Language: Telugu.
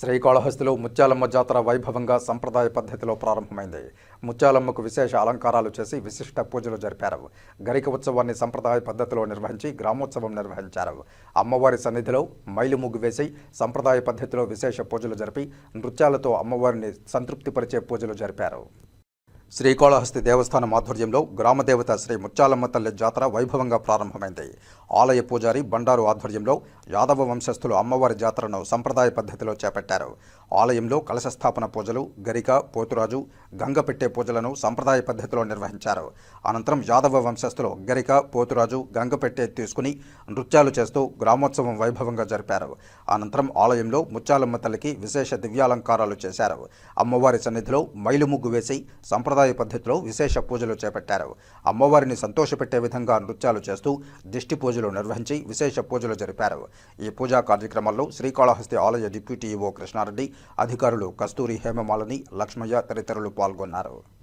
శ్రీకాళహస్తిలో ముత్యాలమ్మ జాతర వైభవంగా సంప్రదాయ పద్ధతిలో ప్రారంభమైంది. ముత్యాలమ్మకు విశేష అలంకారాలు చేసి విశిష్ట పూజలు జరిపారు. గరిక ఉత్సవాన్ని సంప్రదాయ పద్ధతిలో నిర్వహించి గ్రామోత్సవం నిర్వహించారు. అమ్మవారి సన్నిధిలో మైలు ముగ్గు వేసి సంప్రదాయ పద్ధతిలో విశేష పూజలు జరిపి నృత్యాలతో అమ్మవారిని సంతృప్తిపరిచే పూజలు జరిపారు. శ్రీకాళహస్తి దేవస్థానం ఆధ్వర్యంలో గ్రామదేవత శ్రీ ముచ్చాలమ్మ తల్లి జాతర వైభవంగా ప్రారంభమైంది. ఆలయ పూజారి బండారు ఆధ్వర్యంలో యాదవ వంశస్థులు అమ్మవారి జాతరను సంప్రదాయ పద్ధతిలో చేపట్టారు. ఆలయంలో కలశస్థాపన పూజలు గరిక పోతురాజు గంగ పెట్టే పూజలను సంప్రదాయ పద్ధతిలో నిర్వహించారు. అనంతరం యాదవ వంశస్థులు గరిక పోతురాజు గంగ పెట్టే తీసుకుని నృత్యాలు చేస్తూ గ్రామోత్సవం వైభవంగా జరిపారు. అనంతరం ఆలయంలో ముచ్చాలమ్మ తల్లికి విశేష దివ్యాలంకారాలు చేశారు. అమ్మవారి సన్నిధిలో మైలు ముగ్గు వేసి సంప్రదాయ పద్ధతిలో విశేష పూజలు చేపట్టారు. అమ్మవారిని సంతోషపెట్టే విధంగా నృత్యాలు చేస్తూ దిష్టి పూజలు నిర్వహించి విశేష పూజలు జరిపారు. ఈ పూజా కార్యక్రమాల్లో శ్రీకాళహస్తి ఆలయ డిప్యూటీ ఈవో కృష్ణారెడ్డి అధికారులు కస్తూరి హేమమాలని లక్ష్మయ్య తదితరులు పాల్గొన్నారు.